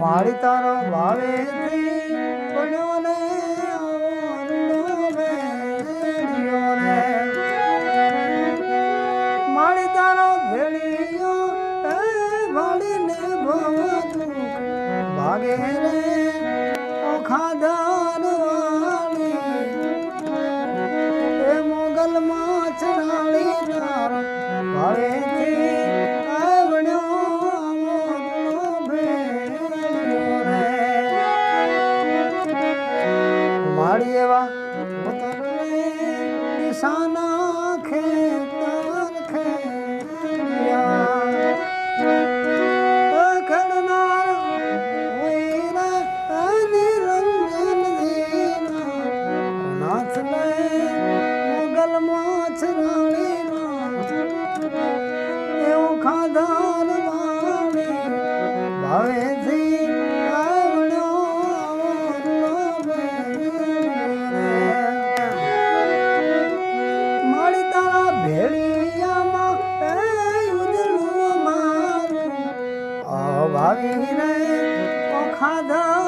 મારી તારો ભાવે. મારી તારો ભેળિયો એ વાળીને ભવતું ભાગે રે ઓખાદાર વાળી એ મોગલ માં ચડાળી તાર ભાળેથી મારી એવા નિશાના ખેતર ખેડિયા. મોગલ માછરાણીના. ભેળિયામાં અભાવી રે ખાધાર